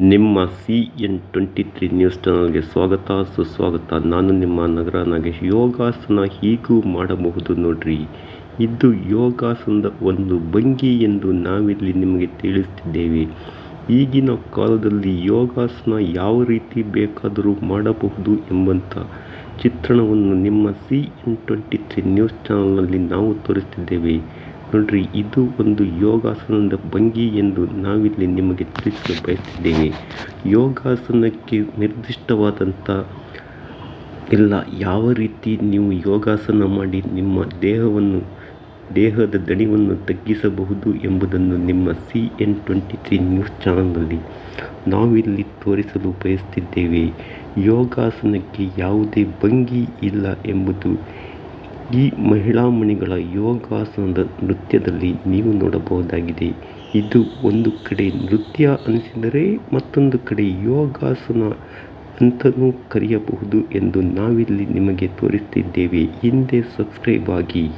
ನಿಮ್ಮ C N twenty three news ಚಾನಲ್ಗೆ ಸ್ವಾಗತ, ಸುಸ್ವಾಗತ. ನಾನು ನಿಮ್ಮ ನಗರ ನಾಗೇಶ್ ಯೋಗಾಸನ ಹೀಗೂ ಮಾಡಬಹುದು ನೋಡ್ರಿ. ಇದು ಯೋಗಾಸನದ ಒಂದು ಭಂಗಿ ಎಂದು ನಾವಿಲ್ಲಿ ನಿಮಗೆ ತಿಳಿಸ್ತಿದ್ದೇವೆ. ಈಗಿನ ಕಾಲದಲ್ಲಿ ಯೋಗಾಸನ ಯಾವ ರೀತಿ ಬೇಕಾದರೂ ಮಾಡಬಹುದು ಎಂಬಂಥ ಚಿತ್ರಣವನ್ನು ನಿಮ್ಮ C N twenty three news ಚಾನಲ್ನಲ್ಲಿ ನಾವು ತೋರಿಸ್ತಿದ್ದೇವೆ. ನೋಡ್ರಿ, ಇದು ಒಂದು ಯೋಗಾಸನದ ಭಂಗಿ ಎಂದು ನಾವಿಲ್ಲಿ ನಿಮಗೆ ತಿಳಿಸಲು ಬಯಸ್ತಿದ್ದೇವೆ. ಯೋಗಾಸನಕ್ಕೆ ನಿರ್ದಿಷ್ಟವಾದಂಥ ಎಲ್ಲ ಯಾವ ರೀತಿ ನೀವು ಯೋಗಾಸನ ಮಾಡಿ ನಿಮ್ಮ ದೇಹವನ್ನು, ದೇಹದ ದಣಿವನ್ನು ತಗ್ಗಿಸಬಹುದು ಎಂಬುದನ್ನು ನಿಮ್ಮ C N twenty three news ಚಾನಲ್ನಲ್ಲಿ ನಾವಿಲ್ಲಿ ತೋರಿಸಲು ಬಯಸ್ತಿದ್ದೇವೆ. ಯೋಗಾಸನಕ್ಕೆ ಯಾವುದೇ ಭಂಗಿ ಇಲ್ಲ ಎಂಬುದು ಈ ಮಹಿಳಾ ಮಣಿಗಳ ಯೋಗಾಸನದ ನೃತ್ಯದಲ್ಲಿ ನೀವು ನೋಡಬಹುದಾಗಿದೆ. ಇದು ಒಂದು ಕಡೆ ನೃತ್ಯ ಅನಿಸಿದರೆ ಮತ್ತೊಂದು ಕಡೆ ಯೋಗಾಸನ ಅಂತಲೂ ಕರೆಯಬಹುದು ಎಂದು ನಾವಿಲ್ಲಿ ನಿಮಗೆ ತೋರಿಸ್ತಿದ್ದೇವೆ. ಹಿಂದೆ ಸಬ್ಸ್ಕ್ರೈಬ್ ಆಗಿ.